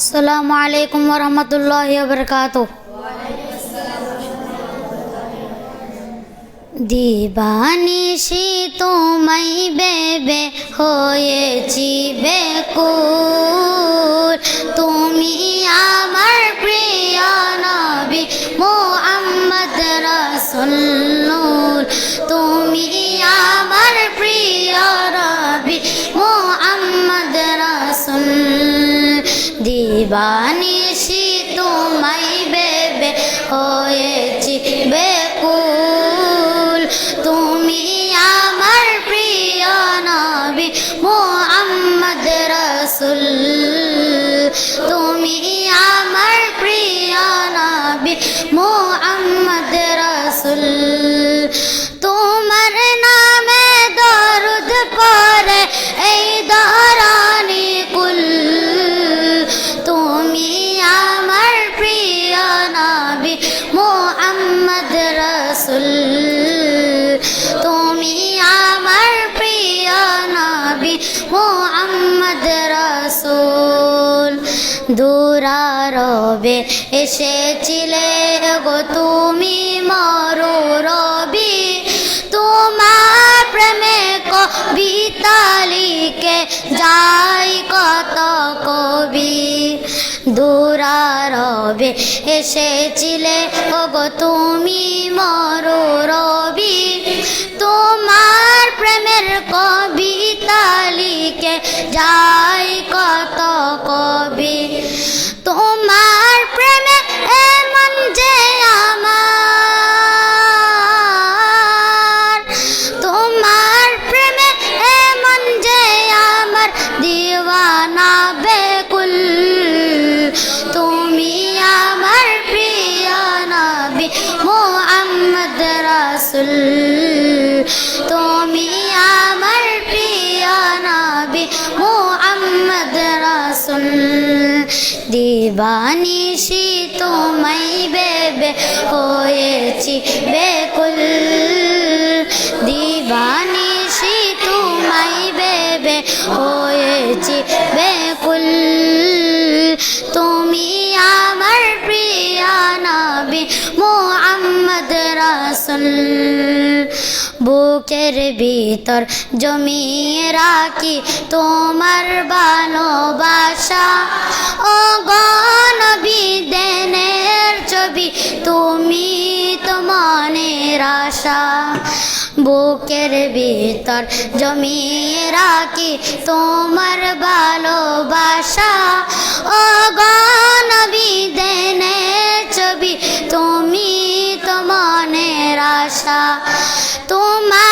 আসসালামু আলাইকুম রহমতুল্লাহ বরকাত দিবানিশি তোমায় বেবে হয়েছি বেকুল। তুমি আমার প্রিয় নবী মোহাম্মদ রাসূলুল। তুমি দিবানিশি তোমায় বেবে হয়েছি বেকুল। তুমি আমার প্রিয় নবী মোহাম্মদ রসুল। তুমি আমার প্রিয় নবী মোহাম্মদ রসুল। নবী মোহাম্মদ রসুল। দূরারবে এসেছিলে গো তুমি মরু রবি। তোমার প্রেমে কবিতা লিখে যাই কত কবি। দূরারবে এসেছিলে গো তুমি মরু রবি। লিখে দিবানিশি তোমায় বেবে হয়েছি বেকুল দিবানিশি তোমায় বেবে হয়েছি বেকুল তুমি আমার প্রিয় নবী মোহাম্মদ রাসুল বুকের ভিতর জমিয়ে রাখি তোমার ভালোবাসা আশা বুকের ভিতর জমিয়ে রাখি তোমার ভালোবাসা। ও গনবী দেনে ছবি, তুমি তো মনের আশা। তোমায়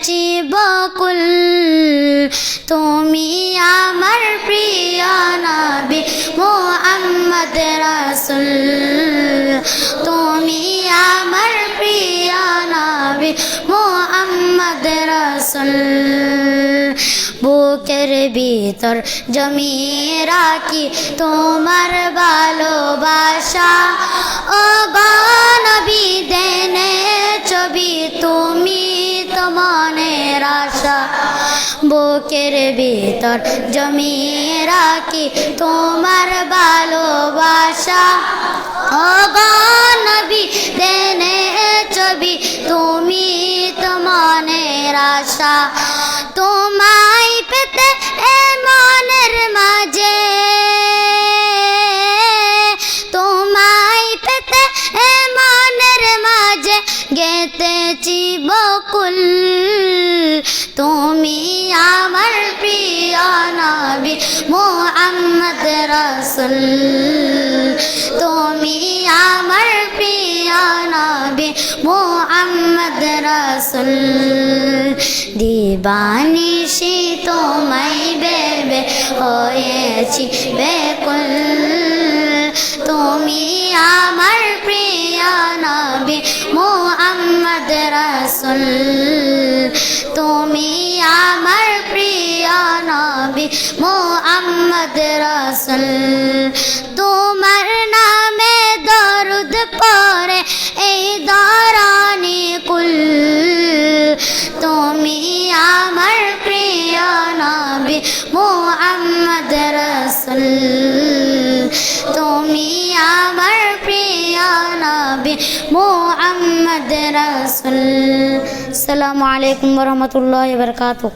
গেতেছি বকুল তুমি আমার প্রিয় নবী মোহাম্মদ রাসূল। বুকের ভিতর জমিয়ে রাখি তোমার ভালোবাসা। ও গনবী দেনে ছবি তুমি তো মনের আশা। বুকের ভিতর জমিয়ে রাখি তোমার ভালোবাসা। ও গনবী দেনে ছবি তুমি তো মনের আশা। বকুল। তুমি আমার প্রিয় নবী মোহাম্মদ রাসূল। তুমি আমার প্রিয় নবী মোহাম্মদ রাসূল। দিবানিশি তোমায় বেবে হয়েছি বেকুল। রাসূল, তুমি আমার প্রিয় নবী রসুল। তোমার নামে দরুদ পরে এই দরানি কুল। তুমি আমার প্রিয় নবী মোহাম্মদ রসুল। তুমি আমার মোহাম্মদ রাসুল। আসসালামু আলাইকুম রহমতুল্লাহ বরকাতুহ।